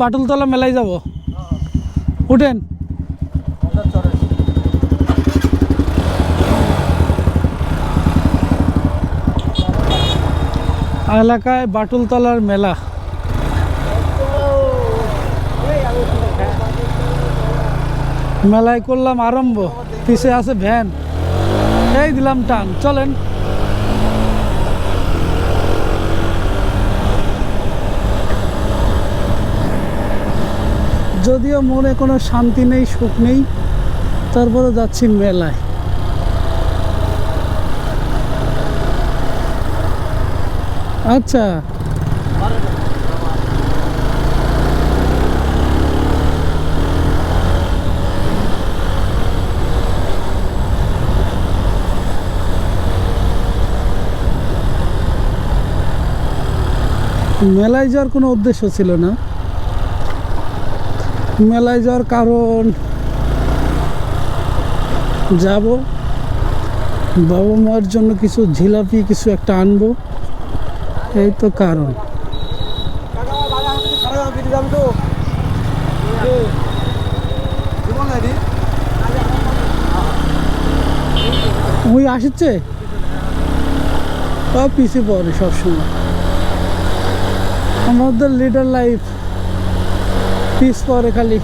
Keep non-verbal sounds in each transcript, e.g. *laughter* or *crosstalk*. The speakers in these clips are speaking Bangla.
বাটুলতলা মেলায় যাব। উঠেন। এলাকায় বাটুলতলার মেলা। মেলায় করলাম আরম্ভ। পিছে আছে ভ্যান। এই দিলাম টান। চলেন। যদিও মনে কোনো শান্তি নেই, সুখ নেই তারপরে যাচ্ছি মেলায়। আচ্ছা। মেলায় যাওয়ার কোনো উদ্দেশ্য ছিল না। মেলায় যাওয়ার কারণ, যাব, বাবা মার জন্য কিছু জিলাপি, কিছু একটা আনব, এই তো কারণ। ওই আসছে? বা পিছিয়ে পড়ে সবসময়। আমাদের লিডার লাইফ পিস পরে খালি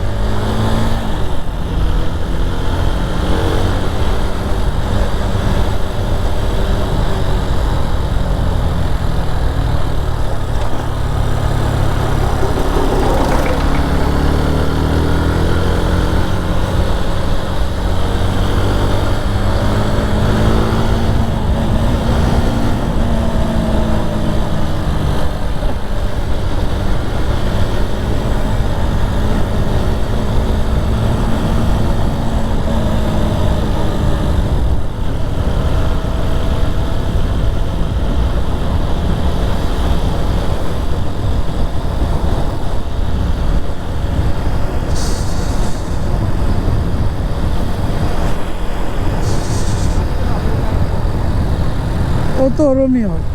ও তো ওরমই হয়।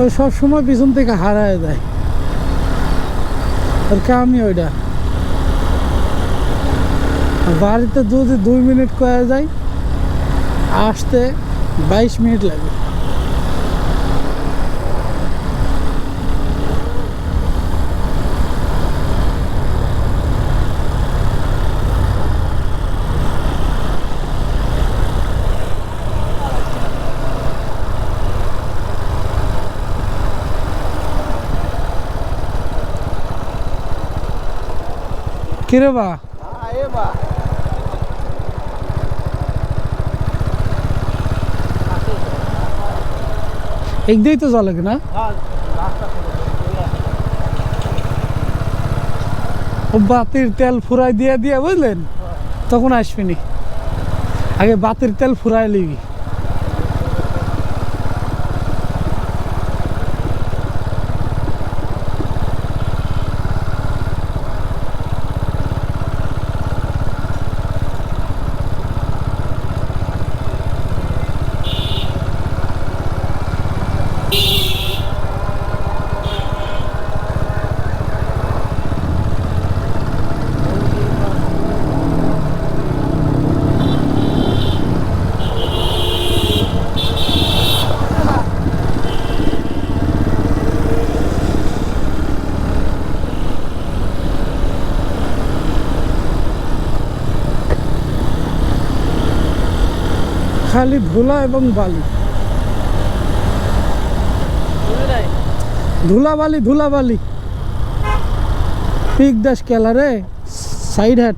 ওই সবসময় পিছন থেকে হারায় দেয়। আর কামই ওইটা বাড়িতে যদি দুই মিনিট করা যায়, আসতে বাইশ মিনিট লাগে। কিরে বা? একদিকেই তো লাগে না? বাতির তেল ফুরাই দিয়ে দিয়ে বুঝলেন? তখন আসবিনি আগে বাতির তেল ফুরাই লিবি। খালি ধুলা এবং বালি। ধুলা বালি ধুলা বালি। পিক দাস কেলারে সাইড হ্যাট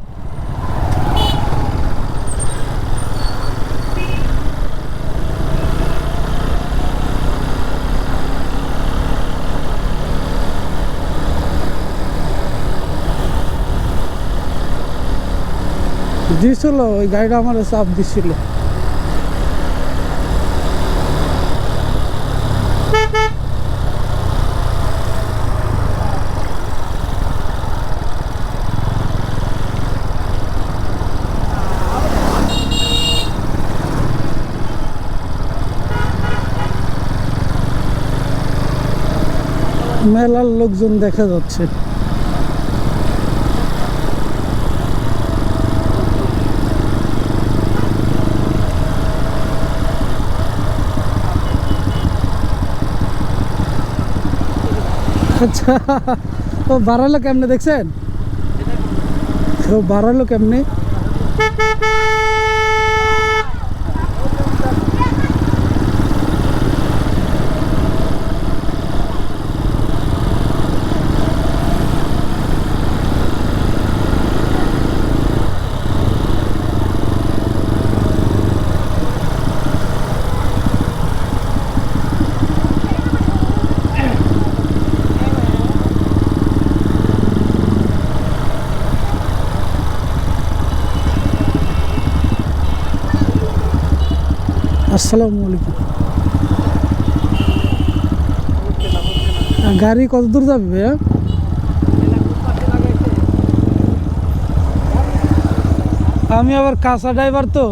দিছিল, ওই গাড়িটা আমার চাপ দিছিল। মেলার লোকজন দেখা যাচ্ছে। আচ্ছা ও বাড়ালো কেমনে দেখছেন? ও বাড়ালো কেমনে? আসসালামু আলাইকুম। গাড়ি কত দূর যাবে ভাইয়া? আমি আবার কাঁচা ড্রাইভার তো।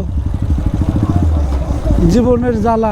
জীবনের জ্বালা।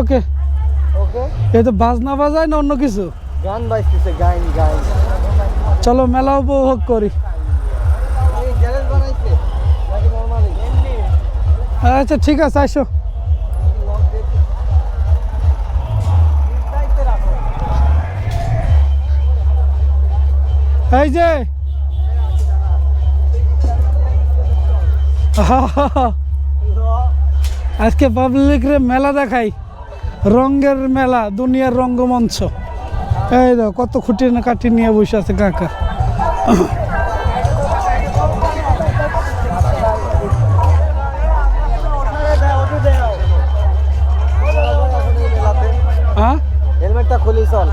ওকে। ওকে। এই তো বাজনা বাজায় না অন্য কিছু? গান বাজতেছে গান গান চলো মেলা উপভোগ করি। আচ্ছা ঠিক আছে আসো এই যে। *laughs* আজকে পাবলিক রে মেলা দেখাই। রঙ্গের মেলা দুনিয়ার রঙ্গমঞ্চ। এই দেখো কত খুঁটি না কাঠি নিয়ে বসে আছে কাকা। *coughs* হ্যাঁ? হেলমেটটা খুলি চল।